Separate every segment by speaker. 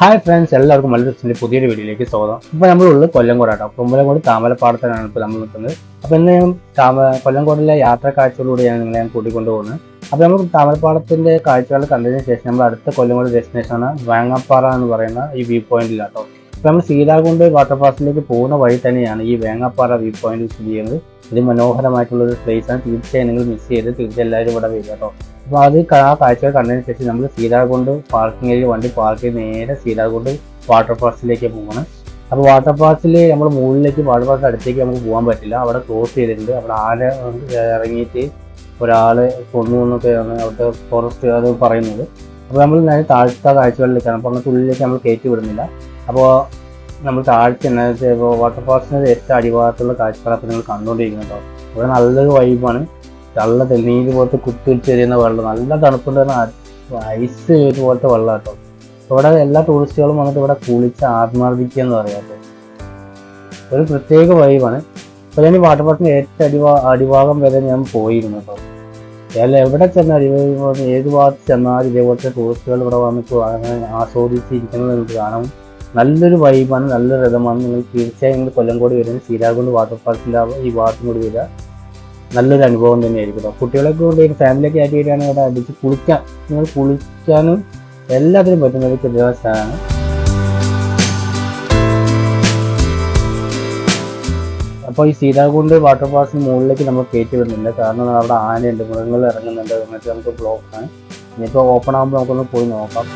Speaker 1: Hi friends എല്ലാവർക്കും മല്ലു പുതിയൊരു വീഡിയോയിലേക്ക് സ്വാഗതം. ഇപ്പോൾ നമ്മളുള്ളത് കൊല്ലംകോടാട്ടോ കൊമ്പലംകോട് താമരപ്പാടത്തനാണ് ഇപ്പോൾ നമ്മൾ നിൽക്കുന്നത്. അപ്പോൾ ഇന്ന് ഞാൻ താമ കൊല്ലംകോടിലെ യാത്രാ കാഴ്ചകളിലൂടെയാണ് നിങ്ങളെ ഞാൻ കൂട്ടിക്കൊണ്ടു പോകുന്നത്. അപ്പോൾ നമ്മൾ താമരപ്പാടത്തിന്റെ കാഴ്ചകൾ കണ്ടതിന് ശേഷം നമ്മൾ അടുത്ത കൊല്ലംകോട് ഡെസ്റ്റിനേഷനാണ് വേങ്ങാപ്പാറ എന്ന് പറയുന്ന ഈ വ്യൂ പോയിന്റിലാട്ടോ അപ്പോൾ നമ്മൾ സീതാകുണ്ട് വാട്ടർ ഫാൾസിലേക്ക് പോകുന്ന വഴി തന്നെയാണ് ഈ വേങ്ങാപ്പാറ വ്യൂ പോയിന്റ് സ്ഥിതി ചെയ്യുന്നത്. ഇത് പ്ലേസ് ആണ്. തീർച്ചയായും നിങ്ങൾ മിസ് ചെയ്ത് തീർച്ചയായും എല്ലാവരും ഇവിടെ വരിക കേട്ടോ. അപ്പോൾ അത് ആ കാഴ്ചകൾ കണ്ടതിന് ശേഷം നമ്മൾ സീതാകുണ്ട് പാർക്കിംഗ് ഏരിയ വണ്ടി പാർക്ക് ചെയ്ത് നേരെ സീതാകുണ്ട് വാട്ടർ ഫാൾസിലേക്ക് പോകണം അപ്പോൾ വാട്ടർ ഫാൾസിൽ നമ്മൾ മുകളിലേക്ക് വാട്ടർ ഫാൾസ് അടുത്തേക്ക് നമുക്ക് പോകാൻ പറ്റില്ല. അവിടെ ക്ലോസ് ചെയ്തിട്ടുണ്ട്. അവിടെ ആന ഇറങ്ങിയിട്ട് ഒരാൾ കൊന്നു എന്നൊക്കെയാണ് അവിടുത്തെ ഫോറസ്റ്റ് അത് പറയുന്നത്. അപ്പോൾ നമ്മൾ നേരെ താഴ്ത്ത കാഴ്ചകളിലേക്കാണ്. അപ്പോൾ അങ്ങനത്തെ ഉള്ളിലേക്ക് നമ്മൾ കയറ്റി വിടുന്നില്ല. അപ്പോൾ നമ്മൾ താഴ്ച വാട്ടർ ഫാൾസിന്റെ ഏറ്റവും അടിഭാഗത്തുള്ള കാഴ്ചകളൊക്കെ നിങ്ങൾ കണ്ടുകൊണ്ടിരിക്കുന്നുണ്ടാവും ഇവിടെ നല്ലൊരു വൈബാണ് നല്ല തെളിനീര് പോലത്തെ കുത്തിരിച്ചെറിയുന്ന വെള്ളം നല്ല തണുപ്പുണ്ട് ഐസ് പോലത്തെ വെള്ളം കേട്ടോ. ഇവിടെ എല്ലാ ടൂറിസ്റ്റുകളും വന്നിട്ട് ഇവിടെ കുളിച്ച് ആത്മാർദ്ദിക്കുക എന്ന് പറയാം ഒരു പ്രത്യേക വൈബാണ് അപ്പോൾ ഞാൻ ഈ വാട്ടർ പാർക്കിന്റെ ഏറ്റവും അടിവാ അടിഭാഗം വരെ ഞാൻ പോയിരുന്നു കേട്ടോ. അല്ല എവിടെ ചെന്നാൽ ഏത് ഭാഗത്ത് ചെന്നാൽ ഇതേപോലത്തെ ടൂറിസ്റ്റുകൾ ഇവിടെ വന്നിട്ട് അങ്ങനെ ആസ്വദിച്ചിരിക്കുന്നത് നിങ്ങൾക്ക് കാണാം. നല്ലൊരു വൈബാണ് നല്ലൊരു രഥമാണ്. നിങ്ങൾ തീർച്ചയായും നിങ്ങൾ കൊല്ലംകോട് വരുന്നത് സീരാകുണ്ട് വാട്ടർ പാർക്കിന്റെ ഈ ഭാഗത്തും കൂടി വരിക. നല്ലൊരു അനുഭവം തന്നെയായിരിക്കും. കേട്ടോ കുട്ടികളൊക്കെ കൊണ്ട് ഫാമിലിയൊക്കെ ആയിട്ട് വരികയാണെങ്കിൽ അവിടെ അടിച്ച് കുളിക്കാൻ നിങ്ങൾ കുളിക്കാനും എല്ലാത്തിനും പറ്റുന്ന ഒരു കിട്ടുന്ന അപ്പോൾ ഈ സീതാകുണ്ട് വാട്ടർ ഫാൾസിന് മുകളിലേക്ക് നമ്മൾ കയറ്റി വിടുന്നില്ല കാരണം അവിടെ ആനയുണ്ട് മൃഗങ്ങൾ ഇറങ്ങുന്നുണ്ട്. എന്നിട്ട് നമുക്ക് ബ്ലോക്കാണ് ഇനിയിപ്പോൾ ഓപ്പൺ ആകുമ്പോൾ നമുക്കൊന്ന് പോയി നോക്കാം.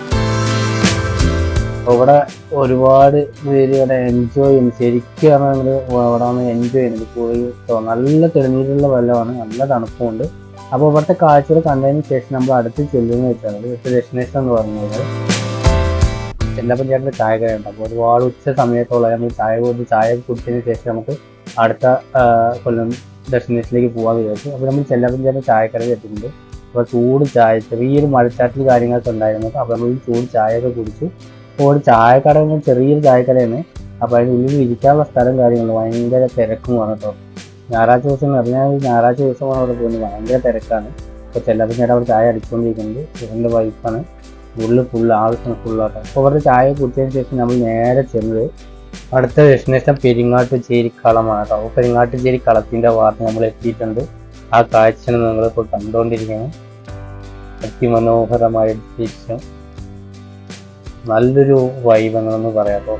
Speaker 1: ഇവിടെ ഒരുപാട് പേര് ഇവിടെ എൻജോയ് ചെയ്യുന്നു. ശരിക്കും പറഞ്ഞാൽ ഇവിടെ വന്ന് എൻജോയ് ചെയ്യുന്നത് പോയി നല്ല തെളിഞ്ഞിട്ടുള്ള വെള്ളമാണ്. നല്ല തണുപ്പുണ്ട്. അപ്പോൾ ഇവിടുത്തെ കാഴ്ചകൾ കണ്ടതിന് ശേഷം നമ്മൾ അടുത്ത് ചെല്ലുന്ന ഇവിടുത്തെ ഡെസ്റ്റിനേഷൻ എന്ന് പറഞ്ഞാൽ ചെല്ലപ്പൻ ചേട്ടന്റെ ചായ കടയുണ്ട് അപ്പോൾ ഒരുപാട് ഉച്ച സമയത്തോളം നമ്മൾ ചായ കൊടുത്ത് ചായ കുടിച്ചതിന് ശേഷം നമുക്ക് അടുത്ത കൊല്ലം ഡെസ്റ്റിനേഷനിലേക്ക് പോകാൻ വിചാരിച്ചു. അപ്പോൾ നമ്മൾ ചെല്ലപ്പൻ ചേട്ടൻ ചായക്കടയിൽ എത്തിയിട്ടുണ്ട്. അപ്പോൾ ചൂട് ചായ ചെറിയൊരു മഴച്ചാറ്റിൽ കാര്യങ്ങളൊക്കെ ഉണ്ടായിരുന്നു. അപ്പോൾ നമ്മൾ ചൂട് ചായയൊക്കെ കുടിച്ചു അപ്പോൾ ചായക്കട ചെറിയൊരു ചായക്കടയാണ്. അപ്പോൾ അതിന്റെ ഉള്ളിൽ ഇരിക്കാനുള്ള സ്ഥലം കാര്യങ്ങളും ഭയങ്കര തിരക്കും ആണ് കേട്ടോ. ഞായറാഴ്ച ദിവസം പറഞ്ഞാൽ ഞായറാഴ്ച ദിവസമാണ് അവിടെ പോകുന്നത് ഭയങ്കര തിരക്കാണ്. ഇപ്പോൾ ചെല്ലപ്പൻ ചേട്ടൻ അവിടെ ചായ അടിച്ചുകൊണ്ടിരിക്കുന്നത് ഇവന്റെ വൈഫാണ്. ഉള്ളിൽ ഫുള്ള് ആവശ്യം ഫുള്ളാട്ടോ അപ്പോൾ അവരുടെ ചായ കുടിച്ചതിന് ശേഷം നമ്മൾ നേരെ ചെന്നത് അടുത്ത ഡെസ്റ്റിനേഷൻ പെരിങ്ങാട്ടുചേരി കളമാണ് കേട്ടോ. അപ്പോൾ പെരിങ്ങാട്ടുചേരി കളത്തിന്റെ വാർത്ത നമ്മൾ എത്തിയിട്ടുണ്ട്. ആ കാഴ്ചയാണ് നിങ്ങളിപ്പോൾ കണ്ടുകൊണ്ടിരിക്കുന്നത് അതിമനോഹരമായ ദൃശ്യം. നല്ലൊരു വൈബ് എന്നൊന്ന് പറയാം അപ്പോൾ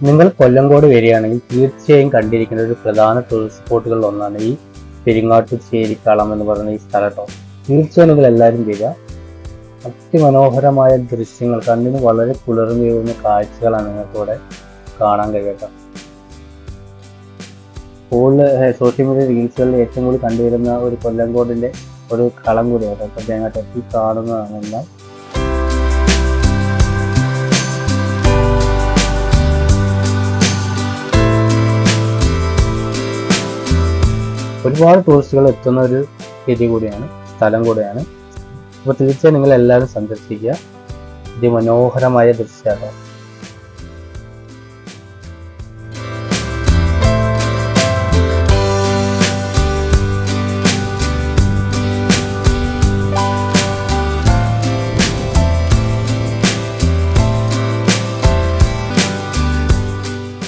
Speaker 1: നിങ്ങൾ കൊല്ലങ്കോട് വരികയാണെങ്കിൽ തീർച്ചയായും കണ്ടിരിക്കേണ്ട ഒരു പ്രധാന ടൂറിസ്റ്റ് സ്പോട്ടുകളിൽ ഒന്നാണ് ഈ പെരിങ്ങാട്ടുചേരിക്കളം എന്ന് പറയുന്ന ഈ സ്ഥലം കേട്ടോ. തീർച്ചയായും നിങ്ങൾ എല്ലാവരും വരിക. അതിമനോഹരമായ ദൃശ്യങ്ങൾ കണ്ണിന് വളരെ കുളിർമയുള്ള കാഴ്ചകളാണ് നിങ്ങൾക്ക് ഇവിടെ കാണാൻ കഴിയട്ടോ കൂടുതൽ സോഷ്യൽ മീഡിയ റീൽസുകളിൽ ഏറ്റവും കൂടുതൽ കണ്ടുവരുന്ന ഒരു കൊല്ലംകോടിന്റെ ഒരു കളം കൂടിയാണ്. കേട്ടോ തേങ്ങാട്ടെത്തി കാണുന്നതാണ് എന്നാൽ ഒരുപാട് ടൂറിസ്റ്റുകൾ എത്തുന്ന ഒരു രീതി കൂടിയാണ് സ്ഥലം കൂടിയാണ്. അപ്പോൾ തീർച്ചയായും നിങ്ങൾ എല്ലാവരും സന്ദർശിക്കുക. അതിമനോഹരമായ ദൃശ്യമാണ്.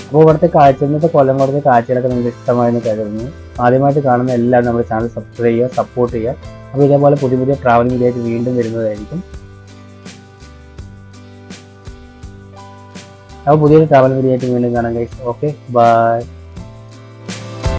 Speaker 1: അപ്പോൾ ഇവിടുത്തെ കാഴ്ച ഇന്നത്തെ കൊല്ലം കൊടുത്ത കാഴ്ചകളൊക്കെ നിങ്ങൾക്ക് ഇഷ്ടമായെന്ന് കരുതുന്നു. ആദ്യമായിട്ട് കാണുന്ന എല്ലാവരും നമ്മുടെ ചാനൽ സബ്സ്ക്രൈബ് ചെയ്യുക സപ്പോർട്ട് ചെയ്യുക. അപ്പോൾ ഇതേപോലെ പുതിയ പുതിയ ട്രാവലിംഗ് വീഡിയോ വീണ്ടും വരുന്നതായിരിക്കും. അപ്പോൾ പുതിയൊരു ട്രാവൽ വീഡിയോ ആയിട്ട് വീണ്ടും കാണാം ഗൈസ് ഓക്കെ ബൈ